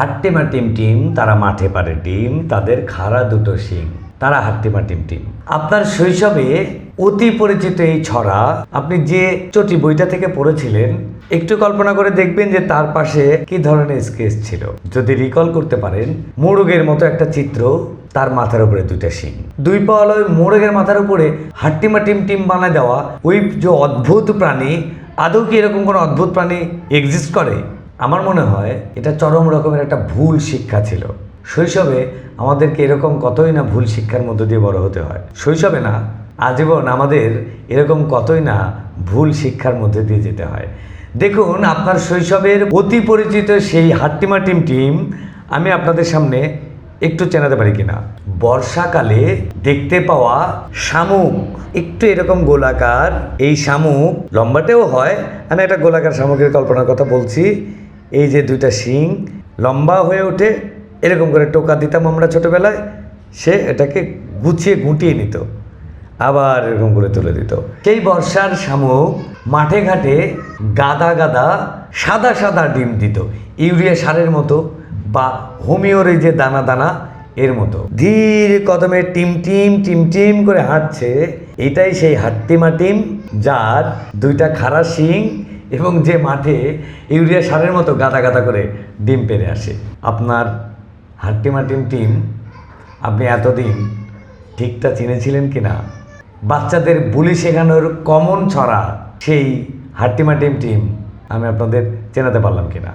হাট্টিমা team team, তারা মাঠে পারে ডিম তাদের খাড়া দুটো শিং, তারা হাট্টিমা টিম টিম। আপনার শৈশবে অতি পরিচিত এই ছড়া, আপনি যে চটি বইটা থেকে পড়েছিলেন, একটু কল্পনা করে দেখবেন যে তার পাশে কি ধরনের স্কেচ ছিল। যদি রিকল করতে পারেন, মোরগের মতো একটা চিত্র, তার মাথার উপরে দুইটা শিং। দুই পাওয়ালা ওই মোরগের মাথার উপরে হাট্টিমা টিম টিম বানায় দেওয়া, ওই যে অদ্ভুত প্রাণী, আদৌ কি এরকম কোনো অদ্ভুত প্রাণী এক্সিস্ট করে? আমার মনে হয় এটা চরম রকমের একটা ভুল শিক্ষা ছিল। শৈশবে আমাদেরকে এরকম কতই না ভুল শিক্ষার মধ্য দিয়ে বড় হতে হয়। শৈশবে না, আজীবন আমাদের এরকম কতই না ভুল শিক্ষার মধ্যে দিয়ে যেতে হয়। দেখুন, আপনার শৈশবের অতি পরিচিত সেই হাট্টিমা টিম টিম আমি আপনাদের সামনে একটু চেনাতে পারি কিনা? বর্ষাকালে দেখতে পাওয়া শামুক। একটু এরকম গোলাকার, এই শামুক লম্বাটেও হয়। আমি একটা গোলাকার শামুকের কল্পনার কথা বলছি। এই যে দুইটা শিং লম্বা হয়ে ওঠে, এরকম করে টোকা দিতাম আমরা ছোটোবেলায়, সে এটাকে গুছিয়ে গুটিয়ে নিত, আবার এরকম করে তুলে দিত। সেই বর্ষার শামুক মাঠে ঘাটে গাদা গাদা সাদা সাদা ডিম দিত, ইউরিয়া সারের মতো বা হোমিওর এই যে দানা দানা এর মতো। ধীর কদমে টিম টিম টিম টিম করে হাঁটছে, এটাই সেই হাট্টিমা টিম, যার দুইটা খাড়া শিং এবং যে মাঠে ইউরিয়া সারের মতো গাদা গাদা করে ডিম পেরে আসে। আপনার হাট্টিমাটিম টিম, আপনি এতদিন ঠিকটা চিনেছিলেন কি না? বাচ্চাদের বুলি শেখানোর কমন ছড়া সেই হাট্টিমাটিম টিম আমি আপনাদের চেনাতে পারলাম কিনা